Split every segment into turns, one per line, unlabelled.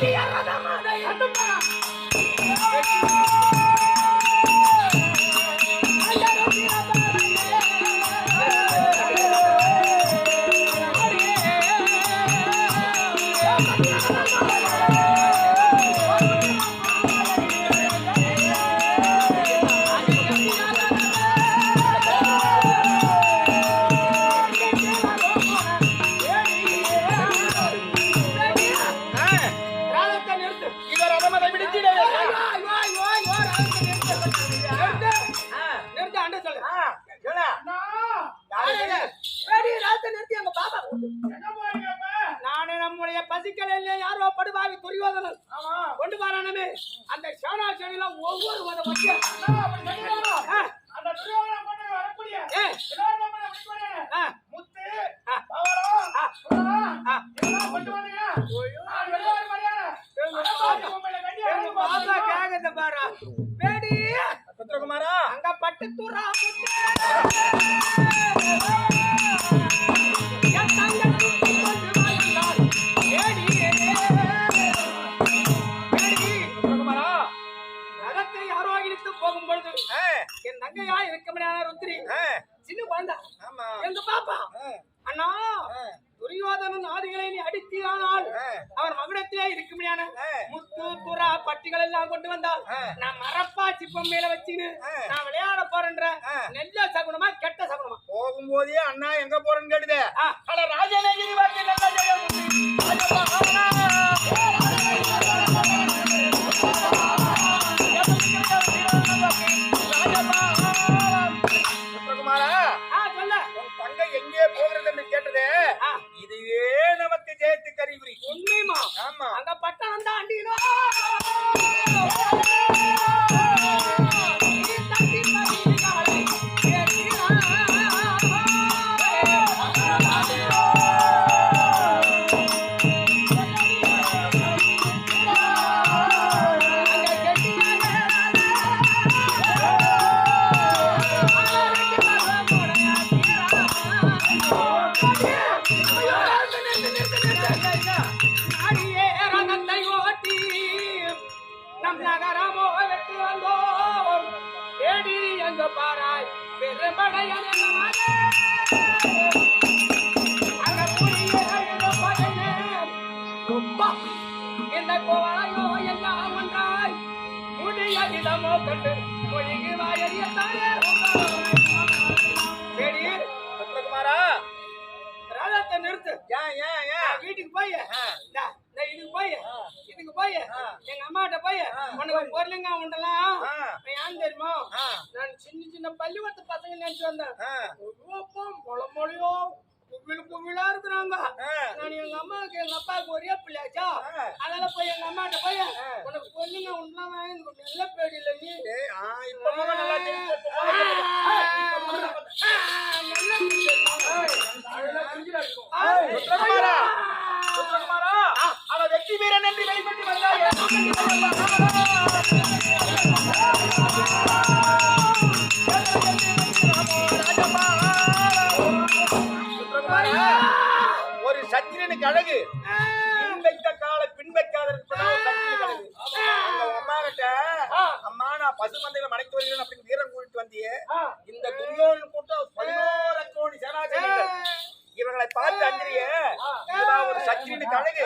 ராதத்தை ஆ, சின்ன குழந்தை. எங்க பாப்பா? அண்ணா துரியோதனன் ஆதிகளை நீ அடித்தீரானால்
ஆ.
அவர் மகுடத்திலே இருக்க முடியாத
ஆ.
முத்து துறா பட்டிகள் எல்லாம் கொண்டு வந்தால். நான் மரப்பா சிப்பம் மேல வச்சுன்னு. நான் விளையாட போறேன்ற. நெல்ல சகுனமா கெட்ட சகுனமா.
போகும்போதே அண்ணா எங்க போறேன்னு கேட்டுதே. ராஜநேகிரி வாக்கி
Yeah. நம் நகரமோ வெற்றி வந்தோம். தேடி எங்க பாராய்? பெருமடையன இந்த கோவாயோ எங்க ஒன்றாய். முடிய இடமோ கண்டு மொழிகு வாயறிய
சத்ரகுமாரா
ரதத்தை நிறுத்து.
ஏன் ஏன் ஏன்?
வீட்டுக்கு போய் இதுக்கு போய். இதுக்கு போய். எங்க அம்மாட்ட போய். உனக்கு பொருளுங்க உண்டலாம்
ஆ.
ஏன் தெரியுமா. நான் சின்ன சின்ன பள்ளிவத்து பசங்க நினைச்சு வந்தேன் மொழ மொழியோ குவிழ் குவிழா இருக்கிறாங்க. நான் எங்க அம்மாவுக்கு எங்க அப்பாவுக்கு ஒரே பிள்ளையாச்சா. அதனால போய் எங்க அம்மாட்ட போய். உனக்கு பொருளுங்க உண்டலாம் எனக்கு நல்ல பேடி இல்லை நீ
நல்லா தெரியுது. வெற்றி வீரன் என்று வெளிப்பட்டு ஒரு சத்திரனுக்கு அழகு. பின் வைத்த காலை பின். அந்த அம்மா கிட்ட, அம்மா நான் பசு மந்தையில மடக்கி வருகிறேன் அப்படின்னு வீரம் கூட்டிட்டு வந்தியே. இந்த துரியோதன் கூட்டம் பதினோரு கோடி சேனாதிபதிகள். இவர்களை பார்த்து அஞ்சிரியே ஒரு
பின் வைக்க.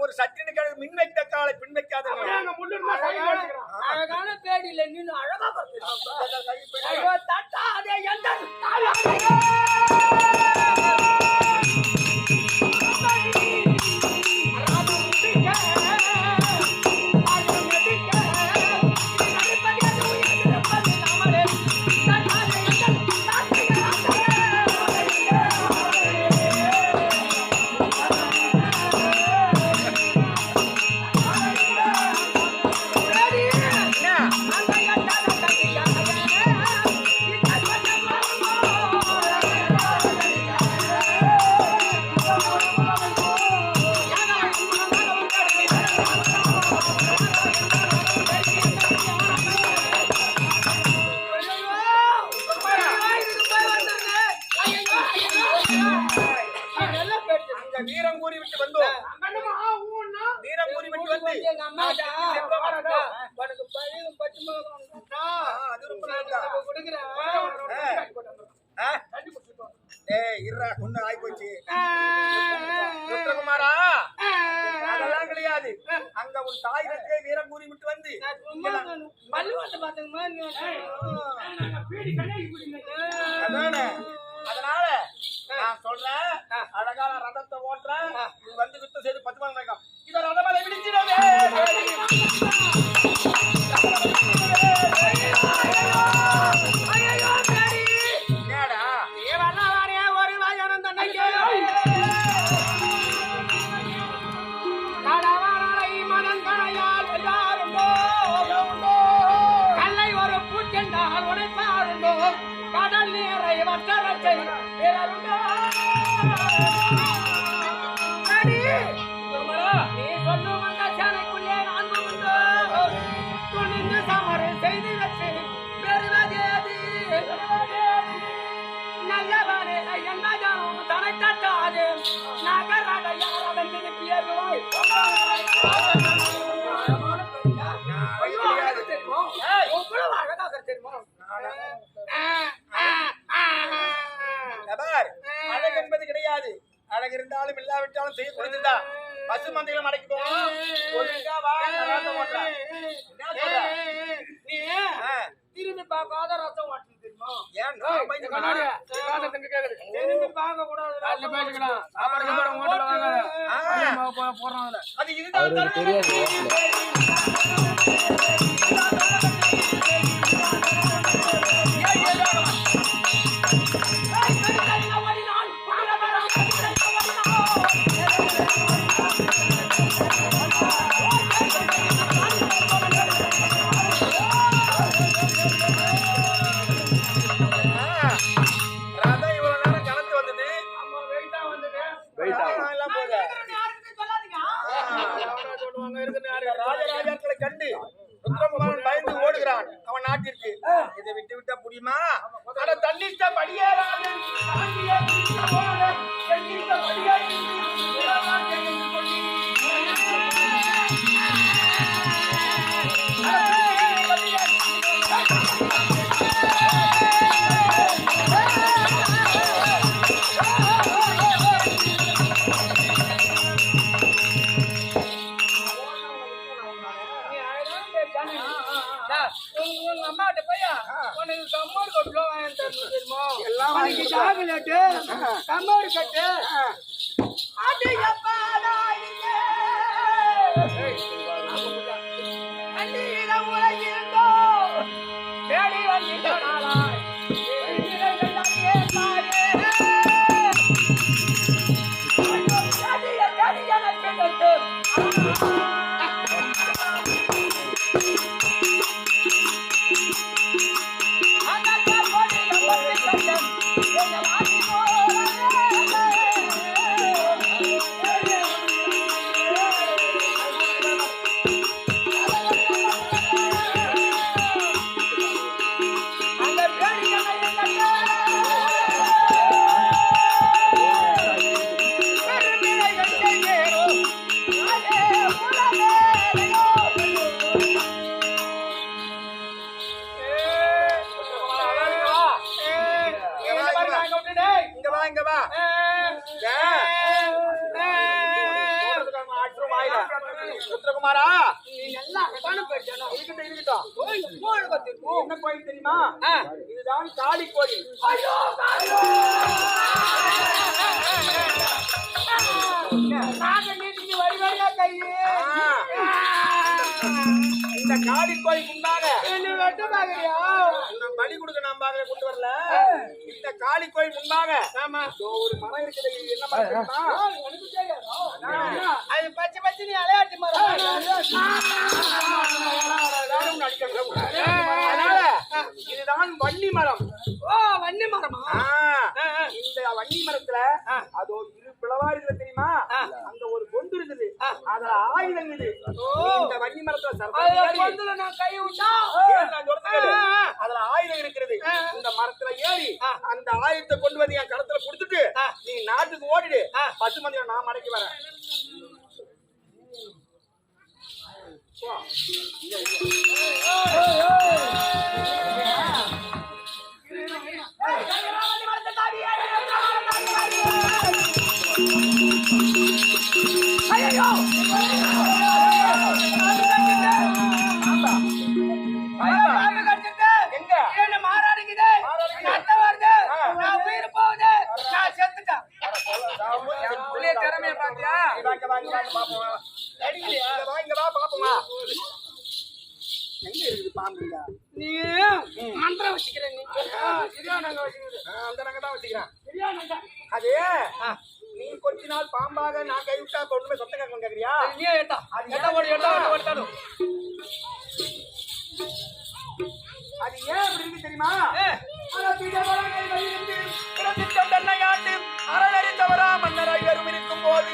ஒரு சத்திரனுக்கு அழகு மின் வைத்த காலை பின்
வச்சுக்கிறான். அழகான பேடி இல்லை நீனு அழகா பார்த்து அதே எந்த
எங்க அம்மாடா உனக்கு பழைய பச்சை
ஆ, அது ரொம்ப நல்லதா.
கொடுக்குறேன்.
ஆ? ஏய் இருடா ஒண்ணு ஆகி போச்சு ருத்ரகுமாரா? அதெல்லாம் கிடையாது. அங்க உன் தாயிடத்தே வீரம் கூறி விட்டு வந்து
பல்லுவாட்ட பாத்துங்கம்மா
அதானே
அழகு அழகாக தெரியுமா
நபர் அழகு என்பது கிடையாது. அழகு இருந்தாலும் இல்லாவிட்டாலும் செய்ய கொடுத்துதான் பசு மந்தைகளும் மடக்கி போகணும். ஒழுங்கா இதுதான் ருத்ரகுமாரா இருக்கட்டும் இருக்கட்டும் என்ன கோயில் தெரியுமா? இதுதான் காளி கோயில். இந்த காளி கோயில் முன்னாக நான் பலி கொடுக்க நான் பாக்கல கொண்டு வரல இந்த காளி கோயில் முன்னாக இதோ ஒரு மரம் இருக்குது என்ன மரம்
அது பச்சை பச்சை நீ அலையாட்டி மரம்.
அதனால இதுதான் வன்னி மரம்
ஓ வன்னி மரமா
இந்த வன்னி மரத்துல அதோ இரு பிளவாரிகள் தெரியுமா அங்க ஒரு இருக்குது
அதுல ஆயுதம் இது. இந்த வன்னி மரத்துல
பொந்துல நான் கை விட்டா
நான். அதுல ஆயுதம் இருக்கிறது. இந்த மரத்துல ஏறி. அந்த ஆயுதத்தை கொண்டு வந்து என் களத்துல கொடுத்துட்டு. நீ நாட்டுக்கு ஓடிடு. பசு மந்திரம் நான் மடக்கி வரேன் போ.
நீ
நாள் பாம்பாக நான் கைவிட்டா கொண்டு போய் சொத்த கேட்கணும் கேக்குறியா
நீயே. ஏத்தா ஓடு, ஏத்தா ஓடு, ஓடு.
அது ஏன் அப்படி இருக்கு தெரியுமா?
ஏ,
தன்னையாண்டு அறநறிந்தவரா மன்னராய் வரும் இருக்கும் போது.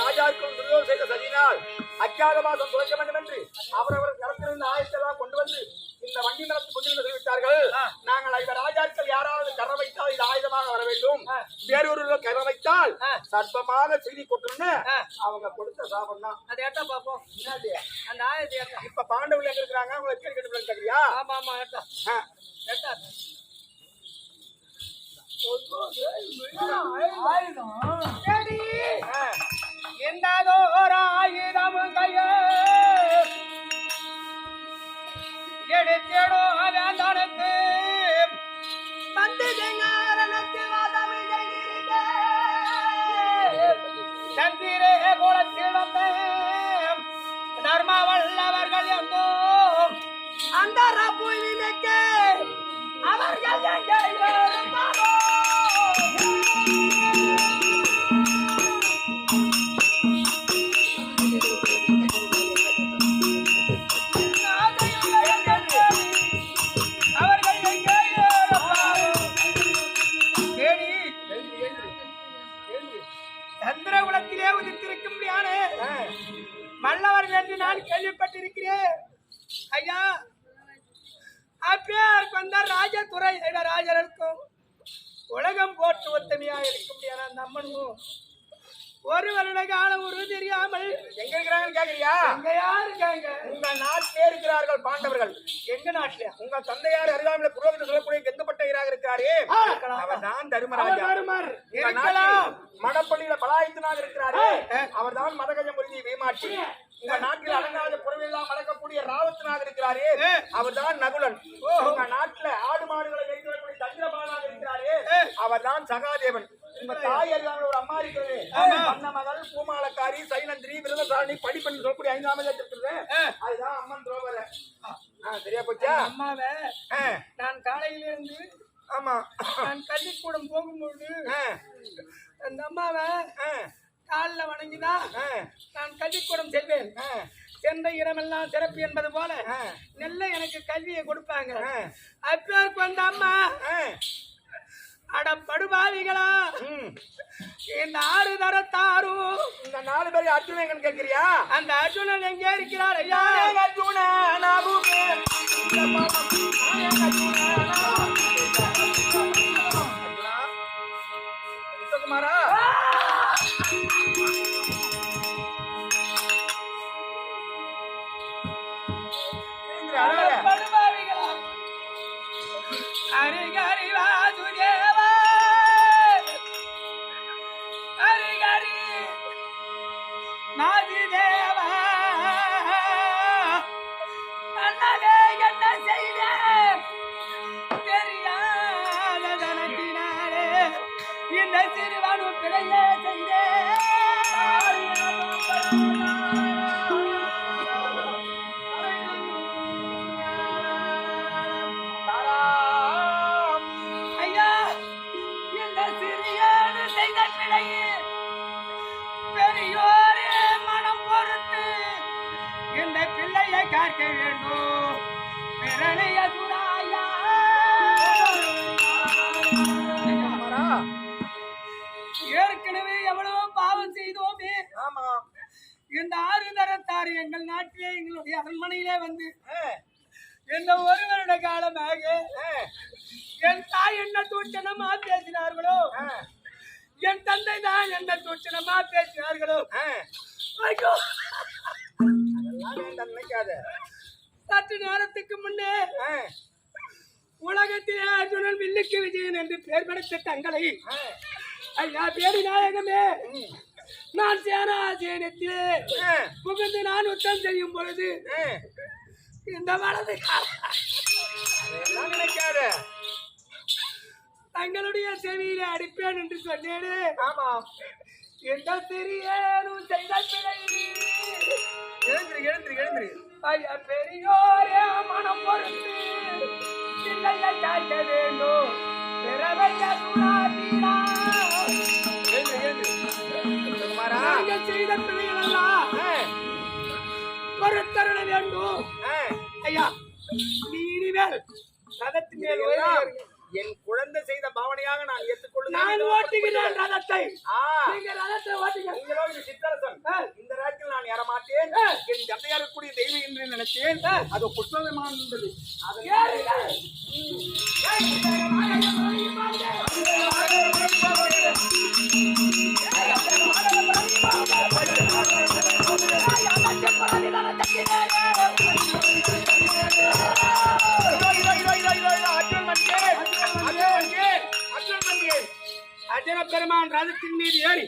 ராஜாக்கள் துரியோகம் செய்த சதியினால் அஜாத மாதம் வேண்டும் என்று அவரவர் கரத்திலிருந்து ஆயத்தெல்லாம் கொண்டு வந்து இந்த வண்டி மரத்து
ஆ.
நாங்கள் ஐவர் ராஜாக்கள் யாராவது கர வைத்தால் இது ஆயுதமாக வர வேண்டும். வேறொரு கர வைத்தால். சர்ப்பமாக செய்தி கொட்டுன்னு. அவங்க கொடுத்த சாபம் தான்
அது ஏத்தா பாப்போம். அந்த ஆயத்தை.
இப்ப பாண்டவர்கள் எங்க இருக்கிறாங்க அவங்க எத்தனை கட்டு
ஆமா, ஆமா, ஏத்தா.
ஆ.
ஏத்தா. ஏடி,
ஆ.
வேந்தனுக்கு வந்து ஜெங்காரனுக்கு வாதமில்லை வந்த தர்ம வல்லவர்கள் எங்கோ அந்த அவர்கள் எங்கே சந்திரகுலத்திலே உதித்திருக்கும் யானே
ஆ.
மல்லவர்கள் என்று நான் கேள்விப்பட்டிருக்கிறேன் ஐயா அப்பேருக்கு வந்த ராஜதுறை ராஜர்களுக்கும் உலகம் போட்டு ஒத்தமையா இருக்க முடியாத அந்த அம்மனும் ஒரு வருட காலம் ஒரு தெரியாமல்
எங்க இருக்கிறாங்கன்னு கேக்குறியா
எங்க யாரு இருக்காங்க?
உங்க நாட்டிலே இருக்கிறார்கள் பாண்டவர்கள்.
எங்க நாட்டுலயா
உங்க தந்தையார் அருகாமையில புரோகித சொல்லக்கூடிய கெந்துப்பட்ட வீராக இருக்காரே அவர் தான் தருமராஜா நாட்டில் மணப்பள்ளியில பலாயத்தினாக இருக்கிறாரே. அவர் தான் மதகஜ முருகி வீமாட்சி உங்க நாட்டில் அலங்கார புறவெல்லாம் வளர்க்கக்கூடிய ராவத்தனாக இருக்கிறாரே. அவர் தான் நகுலன். உங்க நாட்டுல ஆடு மாடுகளை வைக்கக்கூடிய தந்திரபாலாக இருக்கிறாரே. அவர் தான் சகாதேவன். உங்க தாய் ஒரு அம்மா இருக்கிறது. பண்ண மகள் பூமாலக்காரி சைனந்திரி விரதசாரணி படிப்பெண் சொல்லக்கூடிய ஐந்தாம் இருக்கிறது. அதுதான் அம்மன் துரோபர. ஆ, சரியா போச்சா?
அம்மாவை நான் காலையிலிருந்து
ஆமா.
நான் பள்ளிக்கூடம் போகும்போது அந்த அம்மாவை காலில் வணங்கினா
ஆ,
நான் கல்விக்கூடம் செல்வேன் சென்ற இடமெல்லாம் சிறப்பு என்பது போல. நல்ல எனக்கு கல்வியை கொடுப்பாங்க. அப்பேருக்கு வந்த அம்மா அட படுபாவிகளா. இந்த ஆறு தரத்தாரும்
இந்த நாலு பேர் அர்ஜுனன் கேட்கிறியா
அந்த அர்ஜுனன் எங்கே இருக்கிறார் ஐயா
நானே அர்ஜுனா, நாபுமே.
சிறுவனு பிழையே தான் என்ன தூச்சனமா பேசினார்களோ. ஐயோ.
அதெல்லாம் வேண்டாம் நினைக்காத.
சற்று நேரத்துக்கு முன்னே உலகத்திலே அர்ஜுனன் வில்லுக்கு விஜயன் என்று பெயர் படைத்த தங்களை ஐயா பேரி நாயகமே நான் சேனாசேனத்திலே புகுந்து நான் யுத்தம் செய்யும் பொழுது. இந்த வலது
நினைக்காத.
தங்களுடைய செவியிலே அடிப்பேன் என்று சொன்னேனே.
ஆமா.
எந்த சிறியனும் செய்த பிழை
எழுந்திரு எழுந்திரு எழுந்திரு.
ஐயா பெரியோரே மனம் பொறுத்து. பிள்ளையை காக்க வேண்டும். பிறவைய சுடாதீரா செய்த பிள்ளைகளெல்லாம்
ஆ,
பொறுத்தருள வேண்டும். ஐயா நீ இனிமேல் ரதத்தின் மேல்
என் குழந்தை செய்த பாவனையாக நான் ஏற்றுக்கொள்ளுகிறேன்
நான் ஓட்டுகிறேன் ரதத்தை. நீங்க ரதத்தை ஓட்டுங்க
நீங்களோ இந்த சித்தரசன். இந்த ராட்டில் நான் ஏறமாட்டேன்.
ஆ.
என் தந்தையார் கூடிய தெய்வம் என்று நினைத்தேன். அது புஷ்ப விமானம்
பெருமான் ரதத்தின் மீது ஏறி.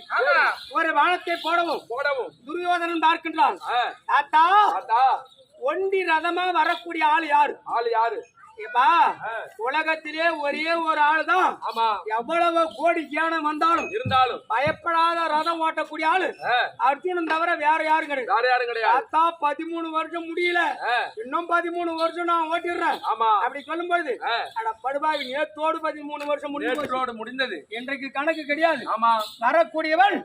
ஒரு வானத்தை போடவும்
போடவும்.
துரியோதனன் பார்க்கின்றான். தாத்தா, ஒண்டி ரதமா வரக்கூடிய ஆள் யாரு?
ஆளு யாரு?
ஏப்பா. உலகத்திலே ஒரே ஒரு ஆள் தான்
ஆமா.
எவ்வளவு கோடி தியானம் வந்தாலும்
இருந்தாலும்.
பயப்படாத ரதம் ஓட்டக்கூடிய ஆளு. அர்ஜுனன் தவிர வேற யாரும் கிடையாது.
யாரு யாரும் கிடையாது.
தாத்தா பதிமூணு வருஷம் முடியல. இன்னும் பதிமூணு வருஷம் நான் ஓட்டிடுறேன்.
ஆமா.
அப்படி சொல்லும் பொழுது
ஆ,
அட படுபாவி நேத்தோடு பதிமூணு வருஷம் முடிஞ்சு போச்சு.
நேற்றோடு முடிந்தது.
இன்றைக்கு கணக்கு கிடையாது.
ஆமா.
வரக்கூடியவன்.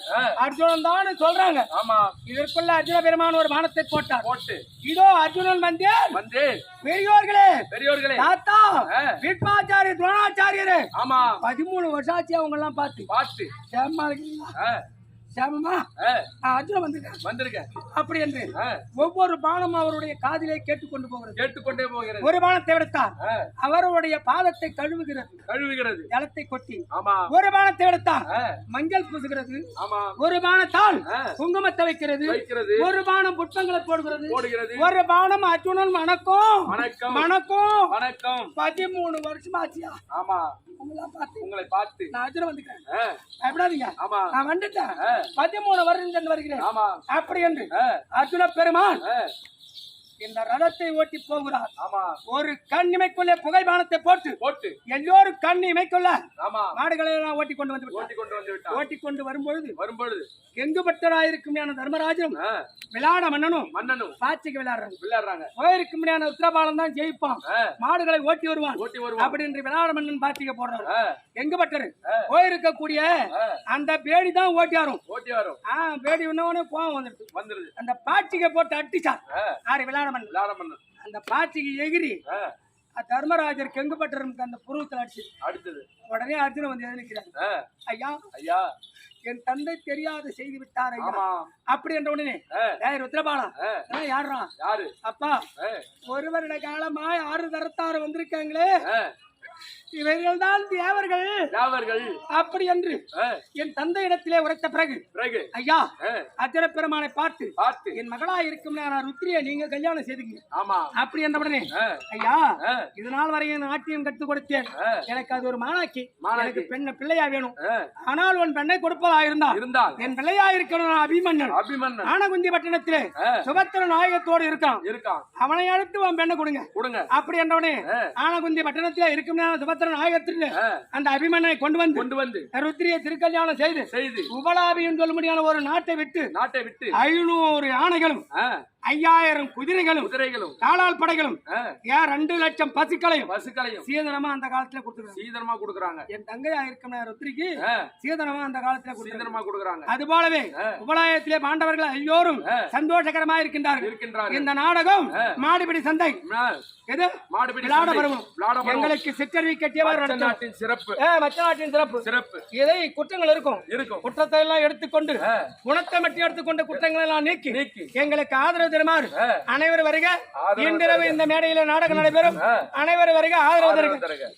அர்ஜுனன் தான் சொல்றாங்க.
ஆமா.
இதற்குள்ள அர்ஜுன பெருமான் ஒரு வானத்தை போட்டார்.
போட்டு.
இதோ அர்ஜுனன் வந்தேன்.
வந்து
பெரியோர்களே
பெரியோர்களே.
தாத்தா. பீட்மாச்சாரி துரோணாச்சாரியரே.
ஆமா.
பதிமூணு வருஷம் ஆச்சு அவங்க எல்லாம் பார்த்து.
பார்த்து
சேமமா அர்ஜுனன் வந்திருக்கேன்
வந்திருக்க.
அப்படி என்று ஒவ்வொரு பானம் அவருடைய காதிலே கேட்டுக்கொண்டு போகிறது.
கேட்டுக்கொண்டே போகிறது.
ஒரு பானத்தை எடுத்தார் அவருடைய பாதத்தை கழுவுகிறது.
கழுவுகிறது.
ஜலத்தை கொட்டி.
ஆமா.
ஒரு பானத்தை எடுத்தார் மஞ்சள் பூசுகிறது.
ஆமா.
ஒரு பானத்தால். குங்குமத்தை வைக்கிறது.
வைக்கிறது.
ஒரு பானம் புட்பங்களை போடுகிறது.
போடுகிறது.
ஒரு பானம் அர்ஜுனன் வணக்கம்.
வணக்கம்.
வணக்கம்.
வணம்
பதிமூணு வருஷம் ஆச்சியா?
ஆமா.
பார்த்து.
உங்களை பார்த்து.
நான் அர்ஜுனன் வந்துக்கிறேன்
ஆ,
பயப்படாதீங்க.
ஆமா.
நான் வந்துட்டேன். பதிமூணு வருடம் வருகிறேன்.
ஆமா
அப்படி என்று அர்ஜுன பெருமான் இந்த ரதத்தை ஓட்டி போகிறார்.
ஆமா.
ஒரு கண் இமைக்குள்ளே புகைபானத்தை போட்டு
போட்டு.
எல்லோரும் கண் இமைக்குள்ள
ஆமா.
மாடுகளை எல்லாம் ஓட்டி கொண்டு வந்து.
ஓட்டி கொண்டு வந்து
ஓட்டி கொண்டு வரும்பொழுது
வரும்பொழுது.
எங்கு பட்டராயிருக்கும் தர்மராஜனும்
ஆ,
விளையாட மன்னனும்
மன்னனும்
சாட்சிக்கு விளையாடுறாங்க.
விளையாடுறாங்க.
போயிருக்கும் உத்தரபாலம் தான் ஜெயிப்பான். மாடுகளை ஓட்டி வருவான்.
ஓட்டி வருவான்.
அப்படி என்று விளையாட மன்னன் பாத்திக்க போடுறாரு
ஆ,
எங்க பட்டரு. போயிருக்கக்கூடிய அந்த பேடி தான் ஓட்டி வரும்
ஓட்டி வரும்
பேடி உடனே கோவம் வந்துடுது
வந்துருது.
அந்த பாட்டிகை போட்டு அடிச்சார்.
ஆ,
ஆறு மன்னன்
மன்னன்
அந்த பாட்டிக்கு எகிரி தர்மராஜர் கெங்கு பட்டருக்கு அந்த புருவத்தில் அடிச்சு
அடுத்தது
உடனே அர்ஜுனன் வந்து எழுதிக்கிறார்
ஆ,
ஐயா
ஐயா.
என் தந்தை தெரியாத செய்தி விட்டார் அப்படி என்ற உடனே ஏய் ருத்ரபாலா யாருடா
யாரு?
அப்பா ஒரு வருட காலமா ஆறு தரத்தாறு வந்திருக்காங்களே. இவர்கள் தான் தேவர்கள்.
யாவர்கள்
அப்படி என்று என் தந்தை இடத்திலே உரைத்த பிறகு
பிறகு.
ஐயா அர்ஜுன பெருமானை பார்த்து
பார்த்து.
என் மகளா இருக்கும் நான் ருத்ரியை நீங்க கல்யாணம் செய்துங்க
ஆமா.
அப்படி என்ற உடனே ஐயா இது நாள் வரை என் நாட்டியம் கற்றுக் கொடுத்தேன். எனக்கு அது ஒரு மாணாக்கி. எனக்கு பெண்ண பிள்ளையா வேணும். ஆனால் உன் பெண்ணை கொடுப்பதா இருந்தால்
இருந்தால்.
என் பிள்ளையா இருக்கணும் அபிமன்னன்
அபிமன்னன்
ஆனகுந்தி பட்டணத்திலே சுபத்திர நாயகத்தோடு இருக்கான்.
இருக்கான்.
அவனை அடுத்து உன் பெண்ணை கொடுங்க.
கொடுங்க.
அப்படி என்றவனே ஆனகுந்தி பட்டணத்திலே இருக்கும் சுபத்திர நாயகத்திலே
ஆ,
அந்த அபிமன்னனை கொண்டு வந்து
கொண்டு வந்து
ருத்ரிய திருக்கல்யாணம் செய்து
செய்து.
உபலாபின்னு சொல்ல முடியாத ஒரு நாட்டை விட்டு
நாட்டை விட்டு.
ஐநூறு யானைகளும் ஐயாயிரம் குதிரைகளும்
குதிரைகளும்.
காலால் படைகளும் ஏன் ரெண்டு லட்சம் பசுக்களையும்
பசுக்களையும்.
சீதனமா அந்த காலத்துல கொடுத்துருக்காங்க.
சீதனமா கொடுக்குறாங்க.
என் தங்கையா இருக்கிற ருத்ரிக்கு
ஆ,
சீதனமா அந்த காலத்துல
சீதனமா கொடுக்குறாங்க.
அது போலவே உபலாயத்திலே பாண்டவர்கள் எல்லோரும். சந்தோஷகரமா இருக்கின்றார்கள்.
இருக்கின்றார்கள்.
இந்த நாடகம் மாடுபிடி சந்தை. எது?
மாடுபிடி
விளையாட
சந்தை.
பருவம்.
விளையாட பருவம்.
எங்களுக்கு சிற்றறிவி கட்டியவர்
நாட்டின் சிறப்பு.
மச்ச நாட்டின் சிறப்பு.
சிறப்பு.
இதை குற்றங்கள் இருக்கும்.
இருக்கும்.
குற்றத்தை எல்லாம் எடுத்துக்கொண்டு. குணத்தை மட்டும் எடுத்துக்கொண்டு குற்றங்களை எல்லாம் நீக்கி
நீக்கி.
எங்களுக்கு ஆதரவு தருமாறு.
ஆ.
அனைவரும் வருக.
ஆதரவு
இன்றிரவு இந்த மேடையில நாடகம் நடைபெறும். அனைவரும் வருக. ஆதரவு
ஆதரவு
தருக.
தருக.